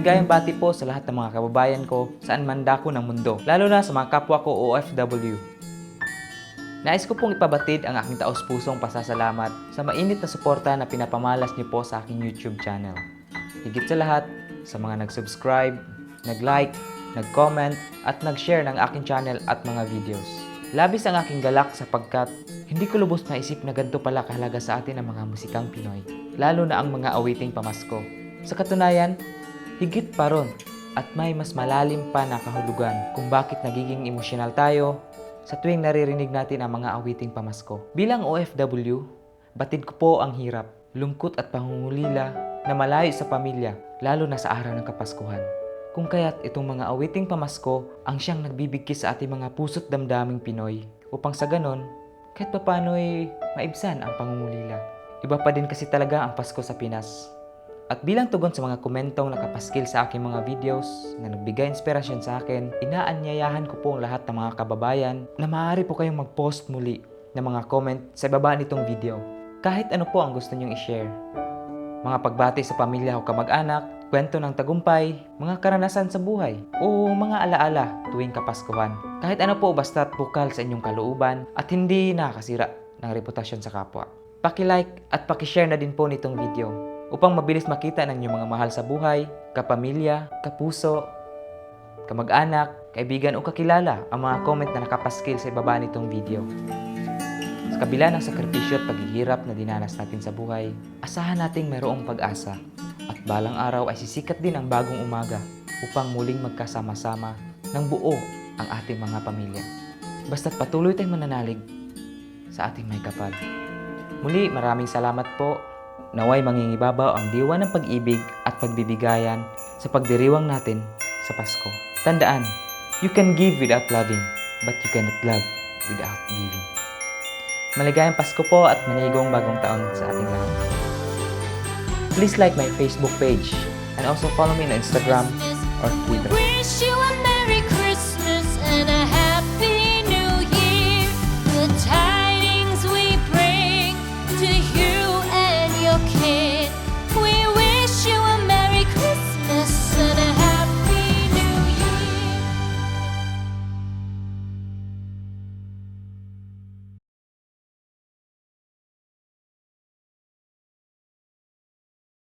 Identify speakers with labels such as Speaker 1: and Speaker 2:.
Speaker 1: Maligayang bati po sa lahat ng mga kababayan ko saan man dako ng mundo, lalo na sa mga kapwa ko OFW. Nais ko pong ipabatid ang aking taos-pusong pasasalamat sa mainit na suporta na pinapamalas niyo po sa aking YouTube channel. Higit sa lahat, sa mga nag-subscribe, nag-like, nag-comment, at nag-share ng aking channel at mga videos. Labis ang aking galak sapagkat hindi ko lubos maisip na ganito pala kahalaga sa atin ang mga musikang Pinoy, lalo na ang mga awiting pamasko. Sa katunayan, higit pa ron at may mas malalim pa na kahulugan kung bakit nagiging emosyonal tayo sa tuwing naririnig natin ang mga awiting pamasko. Bilang OFW, batid ko po ang hirap, lungkot at pangungulila na malayo sa pamilya, lalo na sa araw ng Kapaskuhan. Kung kaya't itong mga awiting pamasko ang siyang nagbibigkis sa ating mga puso't damdaming Pinoy upang sa ganon, kahit papano'y maibsan ang pangungulila. Iba pa din kasi talaga ang Pasko sa Pinas. At bilang tugon sa mga komentong nakapaskil sa aking mga videos na nagbigay inspirasyon sa akin, inaanyayahan ko po ang lahat ng mga kababayan na maaari po kayong mag-post muli ng mga comment sa baba nitong video. Kahit ano po ang gusto nyong i-share. Mga pagbati sa pamilya o kamag-anak, kwento ng tagumpay, mga karanasan sa buhay, o mga alaala tuwing kapaskuhan. Kahit ano po basta't bukal sa inyong kalooban at hindi nakakasira ng reputasyon sa kapwa. Paki-like at paki-share na din po nitong video upang mabilis makita ng inyong mga mahal sa buhay, kapamilya, kapuso, kamag-anak, kaibigan o kakilala ang mga comment na nakapaskil sa ibaba nitong video. Sa kabila ng sakripisyo at paghihirap na dinanas natin sa buhay, asahan nating mayroong pag-asa at balang araw ay sisikat din ang bagong umaga upang muling magkasama-sama ng buo ang ating mga pamilya. Basta't patuloy tayong mananalig sa ating may kapal. Muli, maraming salamat po. Naway mangingibabaw ang diwa ng pag-ibig at pagbibigayan sa pagdiriwang natin sa Pasko. Tandaan, you can give without loving, but you cannot love without giving. Maligayang Pasko po at manigong bagong taon sa ating lahat. Please like my Facebook page and also follow me on Instagram or Twitter.